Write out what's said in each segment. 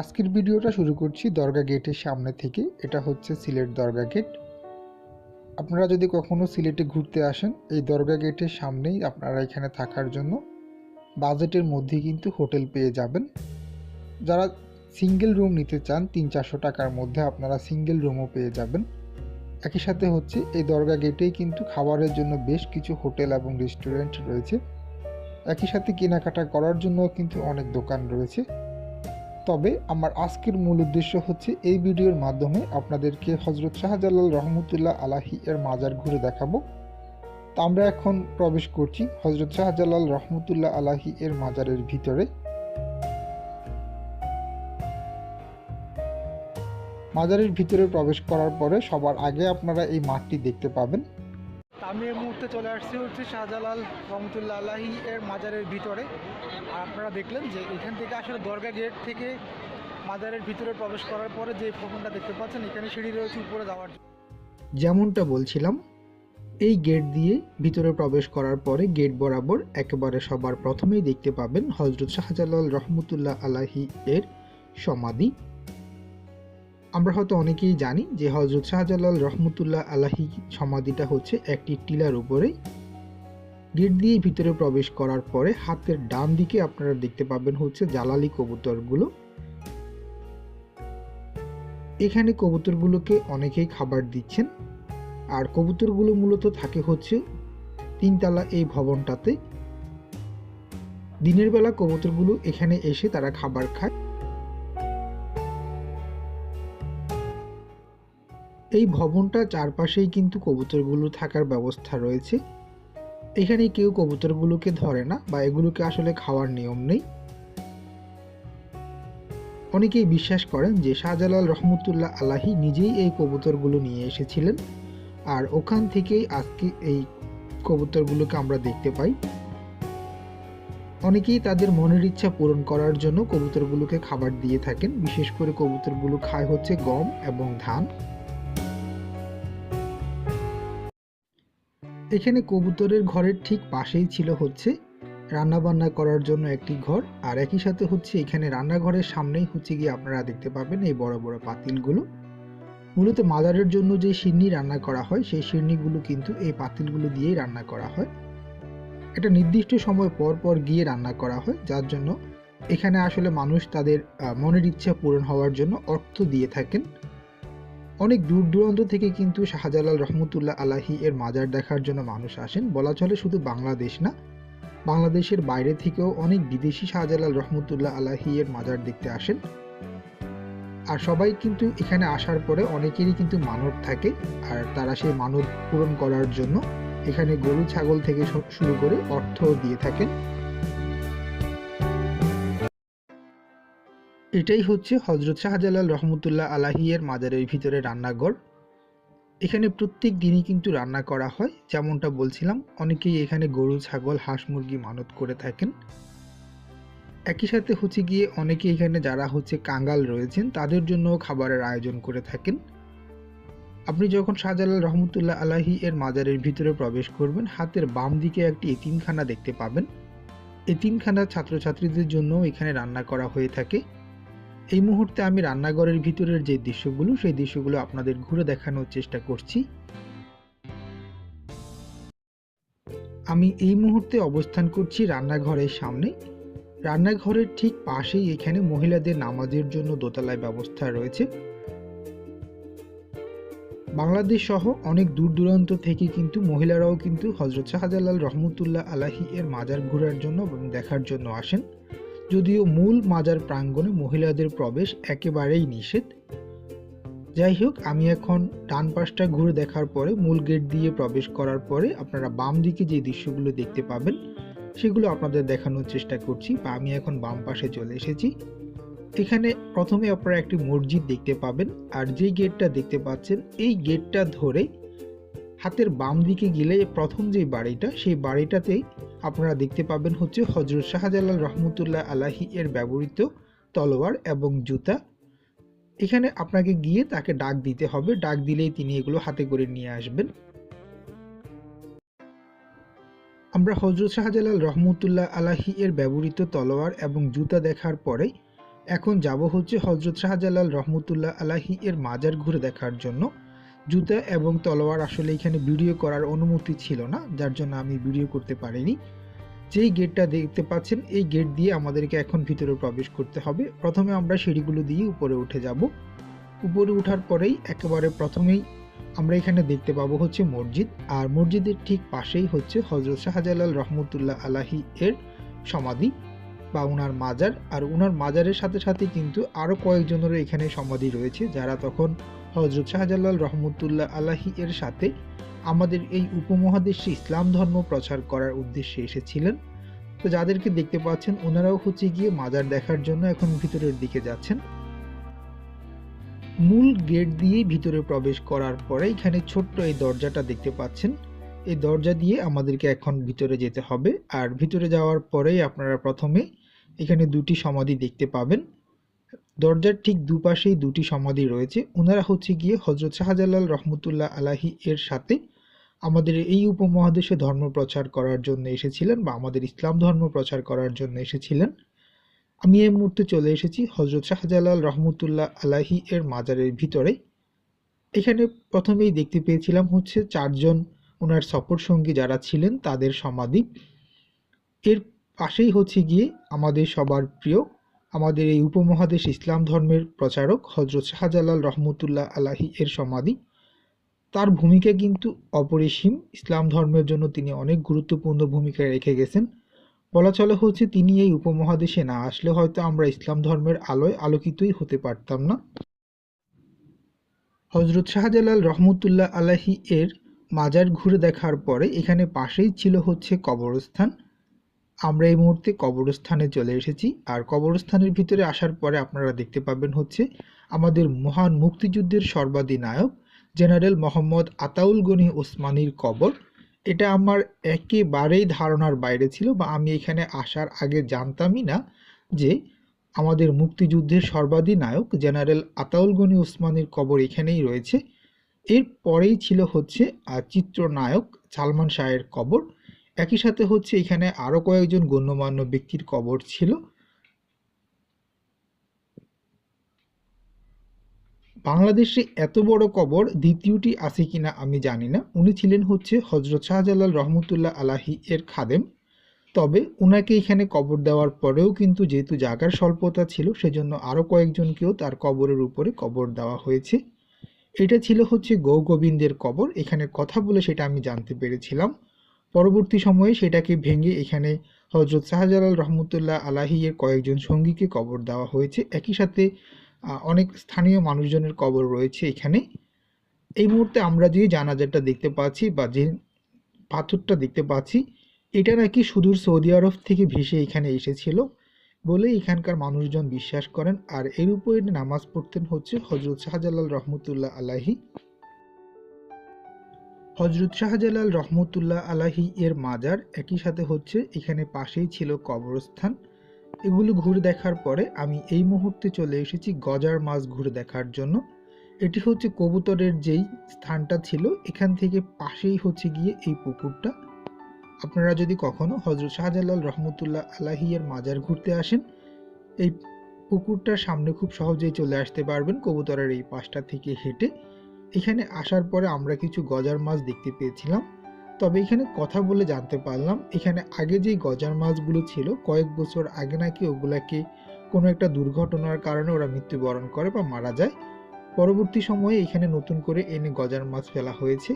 আজকের ভিডিওটা শুরু করছি দরগা গেটের সামনে থেকে। এটা হচ্ছে সিলেট দরগা গেট। আপনারা যদি কখনো সিলেটে ঘুরতে আসেন, এই দরগা গেটের সামনেই আপনারা এখানে থাকার জন্য বাজেটের মধ্যে কিন্তু হোটেল পেয়ে যাবেন। যারা সিঙ্গেল রুম নিতে চান, তিন চারশো টাকার মধ্যে আপনারা সিঙ্গেল রুমও পেয়ে যাবেন। একই সাথে হচ্ছে এই দরগা গেটেই কিন্তু খাবারের জন্য বেশ কিছু হোটেল এবং রেস্টুরেন্ট রয়েছে। একই সাথে কেনাকাটা করার জন্য কিন্তু অনেক দোকান রয়েছে। তবে আমার আজকের মূল উদ্দেশ্য হচ্ছে এই ভিডিওর মাধ্যমে আপনাদেরকে হজরত শাহজালাল রহমতুল্লাহ আলাহি এর মাজার ঘুরে দেখাবো। তা আমরা এখন প্রবেশ করছি হজরত শাহজালাল রহমতুল্লাহ আলাহি এর মাজারের ভিতরে। মাজারের ভিতরে প্রবেশ করার পরে সবার আগে আপনারা এই মাঠটি দেখতে পাবেন। আমি এই মুহূর্তে চলে আসছি হচ্ছে শাহজালাল রহমতুল্লা আলাহি এর মাজারের ভিতরে। আর আপনারা দেখলেন যে এখান থেকে আসলে দরগা গেট থেকে মাজারের ভিতরে প্রবেশ করার পরে যে ভবনটা দেখতে পাচ্ছেন, এখানে সিঁড়ি রয়েছে উপরে যাওয়ার যেমনটা বলছিলাম, এই গেট দিয়ে ভিতরে প্রবেশ করার পরে গেট বরাবর একেবারে সবার প্রথমেই দেখতে পাবেন হজরত শাহজালাল রহমতুল্লাহ আলাহি এর সমাধি। আমরা হয়তো অনেকেই জানি যে হজরত শাহজালাল রহমতুল্লাহ আলাহি সমাধিটা হচ্ছে একটি টিলার উপরে। গেট দিয়ে ভিতরে প্রবেশ করার পরে হাতের ডান দিকে আপনারা দেখতে পাবেন হচ্ছে জালালি কবুতরগুলো। এখানে কবুতরগুলোকে অনেকেই খাবার দিচ্ছেন। আর কবুতরগুলো মূলত থাকে হচ্ছে তিনতলা এই ভবনটাতে। দিনের বেলা কবুতরগুলো এখানে এসে তারা খাবার খায়। এই ভবনটা চারপাশেই কিন্তু কবুতরগুলো থাকার ব্যবস্থা রয়েছে। এখানে কেউ কবুতরগুলোকে ধরে না বা এগুলোকে আসলে খাওয়ার নিয়ম নেই। অনেকেই বিশ্বাস করেন যে শাহজালাল রহমতুল্লাহ আলাহি নিজেই এই কবুতরগুলো নিয়ে এসেছিলেন আর ওখান থেকেই আজকে এই কবুতরগুলোকে আমরা দেখতে পাই। অনেকেই তাদের মনের ইচ্ছা পূরণ করার জন্য কবুতরগুলোকে খাবার দিয়ে থাকেন। বিশেষ করে কবুতরগুলো খায় হচ্ছে গম এবং ধান। এখানে কবুতরের ঘরের ঠিক পাশেই ছিল হচ্ছে রান্না বান্না করার জন্য একটি ঘর। আর একই সাথে হচ্ছে এখানে রান্নাঘরের সামনেই হচ্ছে গিয়ে আপনারা দেখতে পাবেন এই বড় বড় পাতিলগুলো। মূলত মাদারের জন্য যে সিন্নি রান্না করা হয়, সেই সিন্নিগুলো কিন্তু এই পাতিলগুলো দিয়েই রান্না করা হয়। একটা নির্দিষ্ট সময় পর পর গিয়ে রান্না করা হয়, যার জন্য এখানে আসলে মানুষ তাদের মনের ইচ্ছা পূরণ হওয়ার জন্য অর্থ দিয়ে থাকেন। অনেক দূর দূরান্ত থেকে কিন্তু শাহজালাল রহমতুল্লাহ আলাহি এর মাজার দেখার জন্য মানুষ আসেন। বলা চলে শুধু বাংলাদেশ না, বাংলাদেশের বাইরে থেকেও অনেক বিদেশি শাহজালাল রহমতুল্লাহ আলাহি এর মাজার দেখতে আসেন। আর সবাই কিন্তু এখানে আসার পরে অনেকেরই কিন্তু মানব থাকে, আর তারা সেই মানব পূরণ করার জন্য এখানে গরু, ছাগল থেকে শুরু করে অর্থ দিয়ে থাকেন। এটাই হচ্ছে হজরত শাহজালাল রহমতুল্লাহ আলাহি এর মাজারের ভিতরে রান্নাঘর। এখানে প্রত্যেক দিনই কিন্তু রান্না করা হয়, যেমনটা বলছিলাম, অনেকেই এখানে গরু, ছাগল, হাঁস মুরগি মানত করে থাকেন। একই সাথে হচ্ছে গিয়ে অনেকে এখানে যারা হচ্ছে কাঙ্গাল রয়েছেন, তাদের জন্য খাবারের আয়োজন করে থাকেন। আপনি যখন শাহজালাল রহমতুল্লাহ আলাহি এর মাজারের ভিতরে প্রবেশ করবেন, হাতের বাম দিকে একটি এতিমখানা দেখতে পাবেন। এতিমখানার ছাত্রছাত্রীদের জন্য এখানে রান্না করা হয়ে থাকে। এই মুহূর্তে আমি রান্নাঘরের ভিতরের যে দৃশ্যগুলো, সেই দৃশ্যগুলো আপনাদের ঘুরে দেখানোর চেষ্টা করছি। আমি এই মুহূর্তে অবস্থান করছি রান্নাঘরের সামনে। রান্নাঘরের ঠিক পাশেই এখানে মহিলাদের নামাজের জন্য দোতলায় ব্যবস্থা রয়েছে। বাংলাদেশ সহ অনেক দূর দূরান্ত থেকে কিন্তু মহিলারাও কিন্তু হজরত শাহজালাল রহমতুল্লাহ আলাহি এর মাজার ঘোরার জন্য এবং দেখার জন্য আসেন। যদিও মূল মাজার প্রাঙ্গণে মহিলাদের প্রবেশ একেবারেই নিষেধ। যাই হোক, আমি এখন ডান পাশটা ঘুরে দেখার পরে, মূল গেট দিয়ে প্রবেশ করার পরে আপনারা বাম দিকে যে দৃশ্যগুলো দেখতে পাবেন, সেগুলো আপনাদের দেখানোর চেষ্টা করছি বা আমি এখন বাম পাশে চলে এসেছি। এখানে প্রথমে আপনারা একটি মসজিদ দেখতে পাবেন আর যে গেটটা দেখতে পাচ্ছেন, এই গেটটা ধরে হাতের বাম দিকে গেলে প্রথম যে বাড়িটা, সেই বাড়িটাতেই আপনারা দেখতে পাবেন হচ্ছে হজরত শাহজালাল রহমতুল্লাহ আলাহি এর ব্যবহৃত তলোয়ার এবং জুতা। এখানে আপনাকে গিয়ে তাকে ডাক দিতে হবে। ডাক দিলেই তিনি এগুলো হাতে করে নিয়ে আসবেন। আমরা হজরত শাহজালাল রহমতুল্লাহ আলাহি এর ব্যবহৃত তলোয়ার এবং জুতা দেখার পরে এখন যাব হচ্ছে হজরত শাহজালাল রহমতুল্লাহ আলাহি এর মাজার ঘুরে দেখার জন্য। জুতা এবং তলোয়ার আসলে এখানে ভিডিও করার অনুমতি ছিল না, যার জন্য আমি ভিডিও করতে পারিনি। যেই গেটটা দেখতে পাচ্ছেন, এই গেট দিয়ে আমাদেরকে এখন ভিতরে প্রবেশ করতে হবে। প্রথমে আমরা সিঁড়িগুলো দিয়ে উপরে উঠে যাব। উপরে ওঠার পরেই একেবারে প্রথমেই আমরা এখানে দেখতে পাবো হচ্ছে মসজিদ, আর মসজিদের ঠিক পাশেই হচ্ছে হজরত শাহজালাল রহমতুল্লাহ আলাহি এর সমাধি বা ওনার মাজার। আর ওনার মাজারের সাথে সাথে কিন্তু আরও কয়েকজনেরও এখানে সমাধি রয়েছে, যারা তখন হজরত শাহজালাল রহমতুল্লাহ আলাহি এর সাথে আমাদের এই উপমহাদেশে ইসলাম ধর্ম প্রচার করার উদ্দেশ্যে এসেছিলেন। তো যাদেরকে দেখতে পাচ্ছেন, ওনারাও হচ্ছে গিয়ে মাজার দেখার জন্য এখন ভিতরের দিকে যাচ্ছেন। মূল গেট দিয়ে ভিতরে প্রবেশ করার পরে এখানে ছোট্ট এই দরজাটা দেখতে পাচ্ছেন। এই দরজা দিয়ে আমাদেরকে এখন ভিতরে যেতে হবে। আর ভিতরে যাওয়ার পরেই আপনারা প্রথমে এখানে দুটি সমাধি দেখতে পাবেন। দরজার ঠিক দুপাশেই দুটি সমাধি রয়েছে। ওনারা হচ্ছে গিয়ে হজরত শাহজালাল রহমতুল্লাহ আলাহি এর সাথে আমাদের এই উপমহাদেশে ধর্ম প্রচার করার জন্য এসেছিলেন বা আমাদের ইসলাম ধর্ম প্রচার করার জন্য এসেছিলেন। আমি এই মুহূর্তে চলে এসেছি হজরত শাহজালাল রহমতুল্লাহ আলাহি এর মাজারের ভিতরে। এখানে প্রথমেই দেখতে পেয়েছিলাম হচ্ছে চারজন ওনার সফর সঙ্গী যারা ছিলেন তাদের সমাধি। এর পাশেই হচ্ছে গিয়ে আমাদের সবার প্রিয় আমাদের এই উপমহাদেশ ইসলাম ধর্মের প্রচারক হজরত শাহজালাল রহমতুল্লাহ আলাহি এর সমাধি। তার ভূমিকা কিন্তু অপরিসীম। ইসলাম ধর্মের জন্য তিনি অনেক গুরুত্বপূর্ণ ভূমিকা রেখে গেছেন। বলা চলে হচ্ছে তিনি এই উপমহাদেশে না আসলে হয়তো আমরা ইসলাম ধর্মের আলোয় আলোকিতই হতে পারতাম না। হজরত শাহজালাল রহমতুল্লাহ আলাহি এর মাজার ঘুরে দেখার পরে এখানে পাশেই ছিল হচ্ছে কবরস্থান। আমরা এই মুহূর্তে কবরস্থানে চলে এসেছি। আর কবরস্থানের ভিতরে আসার পরে আপনারা দেখতে পাবেন হচ্ছে আমাদের মহান মুক্তিযুদ্ধের সর্বাধিনায়ক, জেনারেল মোহাম্মদ আতাউল গনি ওসমানির কবর। এটা আমার একেবারেই ধারণার বাইরে ছিল বা আমি এখানে আসার আগে জানতামই না যে আমাদের মুক্তিযুদ্ধের সর্বাধিনায়ক, জেনারেল আতাউল গনি ওসমানীর কবর এখানেই রয়েছে। এর পরেই ছিল হচ্ছে চিত্রনায়ক সালমান শাহের কবর। একই সাথে হচ্ছে এখানে আরও কয়েকজন গণ্যমান্য ব্যক্তির কবর ছিল। বাংলাদেশে এত বড় কবর দ্বিতীয়টি আছে কিনা আমি জানি না। উনি ছিলেন হচ্ছে হজরত শাহজালাল রহমতুল্লাহ আলাহি এর খাদেম। তবে ওনাকে এখানে কবর দেওয়ার পরেও কিন্তু যেহেতু জায়গার স্বল্পতা ছিল, সেজন্য আরও কয়েকজনকেও তার কবরের উপরে কবর দেওয়া হয়েছে। এটা ছিল হচ্ছে গৌ গোবিন্দের কবর। এখানে কথা বলে সেটা আমি জানতে পেরেছিলাম। পরবর্তী সময়ে সেটাকে ভেঙে এখানে হজরত শাহজালাল রহমতুল্লাহ আলাহিয়ের কয়েকজন সঙ্গীকে কবর দেওয়া হয়েছে। একই সাথে অনেক স্থানীয় মানুষজনের কবর রয়েছে এখানে। এই মুহূর্তে আমরা যে জানাজাটা দেখতে পাচ্ছি বা যে পাথরটা দেখতে পাচ্ছি, এটা নাকি সুদূর সৌদি আরব থেকে ভেসে এখানে এসেছিল বলে এখানকার মানুষজন বিশ্বাস করেন। আর এর উপরে নামাজ পড়তেন হচ্ছে হজরত শাহজালাল রহমতুল্লাহ আলাহি। হজরত শাহজালাল রহমতুল্লাহ আলাহি এর মাজার একই সাথে হচ্ছে এখানে পাশেই ছিল কবরস্থান। এগুলো ঘুরে দেখার পরে আমি এই মুহূর্তে চলে এসেছি গজার মাছ ঘুরে দেখার জন্য। এটি হচ্ছে কবুতরের যেই স্থানটা ছিল, এখান থেকে পাশেই হচ্ছে গিয়ে এই পুকুরটা। আপনারা যদি কখনো হজরত শাহজালাল রহমতুল্লাহ আলাহিয়ের মাজার ঘুরতে আসেন, এই পুকুরটার সামনে খুব সহজেই চলে আসতে পারবেন কবুতরের এই পাশটা থেকে হেঁটে। এখানে আসার পরে আমরা কিছু গজার মাছ দেখতে পেয়েছিলাম। তবে এখানে কথা বলে জানতে পারলাম, এখানে আগে যেই গজার মাছগুলো ছিল, কয়েক বছর আগে নাকি ওগুলাকে কোনো একটা দুর্ঘটনার কারণে ওরা মৃত্যুবরণ করে বা মারা যায়। পরবর্তী সময়ে এখানে নতুন করে এনে গজার মাছ ফেলা হয়েছে।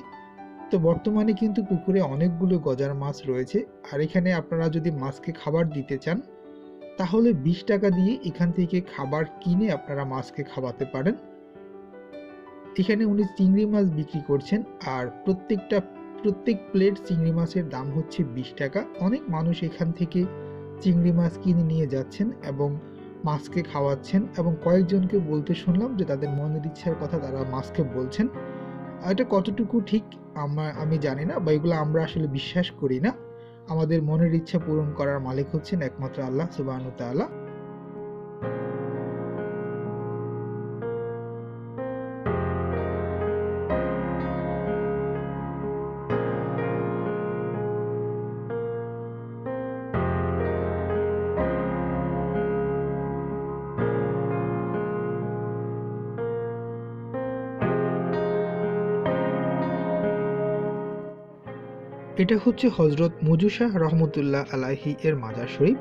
তো বর্তমানে কিন্তু পুকুরে অনেকগুলো গজার মাছ রয়েছে। আর এখানে আপনারা যদি মাছকে খাবার দিতে চান, তাহলে বিশ টাকা দিয়ে এখান থেকে খাবার কিনে আপনারা মাছকে খাওয়াতে পারেন। এখানে উনি চিংড়ি মাছ বিক্রি করছেন আর প্রত্যেকটা, প্রত্যেক প্লেট চিংড়ি মাছের দাম হচ্ছে বিশ টাকা। অনেক মানুষ এখান থেকে চিংড়ি মাছ কিনে নিয়ে যাচ্ছেন এবং মাছকে খাওয়াচ্ছেন এবং কয়েকজনকে বলতে শুনলাম যে তাদের মনের ইচ্ছার কথা তারা মাছকে বলছেন। এটা কতটুকু ঠিক আমরা, আমি জানি না বা এগুলো আমরা আসলে বিশ্বাস করি না। আমাদের মনের ইচ্ছা পূরণ করার মালিক হচ্ছেন একমাত্র আল্লাহ সুবাহ তাআলা। এটা হচ্ছে হজরত মজুশাহ রহমতুল্লাহ আলাহি এর মাজার শরীফ।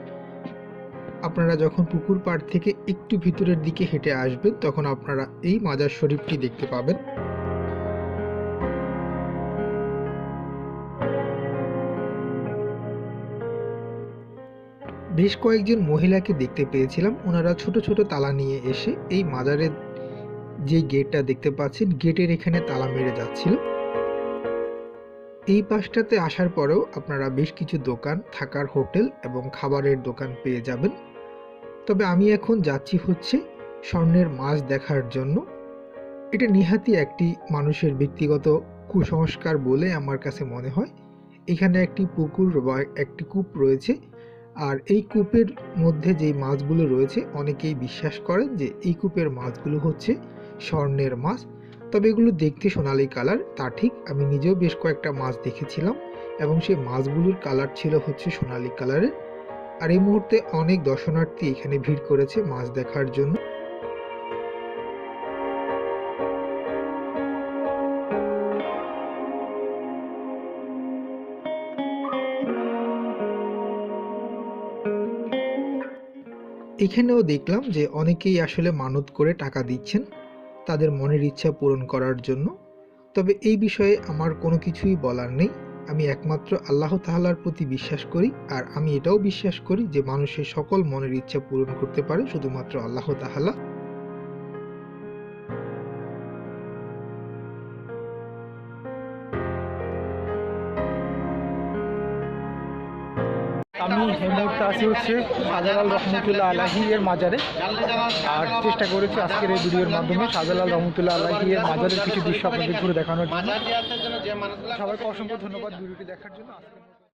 আপনারা যখন পুকুর পাড় থেকে একটু ভিতরের দিকে হেঁটে আসবেন, তখন আপনারা এই মাজার শরীফটি দেখতে পাবেন। বেশ কয়েকজন মহিলাকে দেখতে পেয়েছিলাম। ওনারা ছোট ছোট তালা নিয়ে এসে এই মাজারের যে গেটটা দেখতে পাচ্ছেন, গেটের এখানে তালা মেরে যাচ্ছিল। এই পাশটাতে আসার পরেও আপনারা বেশ কিছু দোকান, থাকার হোটেল এবং খাবারের দোকান পেয়ে যাবেন। তবে আমি এখন যাচ্ছি হচ্ছে স্বর্ণের মাছ দেখার জন্য। এটা নিহাতি একটি মানুষের ব্যক্তিগত কুসংস্কার বলে আমার কাছে মনে হয়। এখানে একটি পুকুর বা একটি কূপ রয়েছে। আর এই কূপের মধ্যে যেই মাছগুলো রয়েছে, অনেকেই বিশ্বাস করেন যে এই কূপের মাছগুলো হচ্ছে স্বর্ণের মাছ। তবে এগুলো দেখতে সোনালি কালার, তা ঠিক আমি নিজেও বেশ কয়েকটা মাছ দেখেছিলাম এবং সেই মাছগুলোর কালার ছিল হচ্ছে সোনালি কালারের। আর এই মুহূর্তে অনেক দর্শনার্থী এখানে ভিড় করেছে মাছ দেখার জন্য। এখানেও দেখলাম যে অনেকেই আসলে মানত করে টাকা দিচ্ছেন। তাদের মনের ইচ্ছা পূরণ করার জন্য। তবে এই বিষয়ে আমার কোনো কিছুই বলার নেই। আমি একমাত্র আল্লাহ তাহালার প্রতি বিশ্বাস করি, আর আমি এটাও বিশ্বাস করি যে মানুষের সকল মনের ইচ্ছা পূরণ করতে পারে শুধুমাত্র আল্লাহ তাআলা। আমি মুহূর্তে আছি হচ্ছে শাহজালাল রহমতুল্লাহ আলাহি এর মাজারে। আর চেষ্টা করেছি আজকের এই ভিডিওর মাধ্যমে শাহজালাল রহমতুল্লাহ আলাহি এর মাজারের কিছু দৃশ্য আপনাদের ঘুরে দেখানোর জন্য। সবাইকে অসংখ্য ধন্যবাদ ভিডিওটি দেখার জন্য।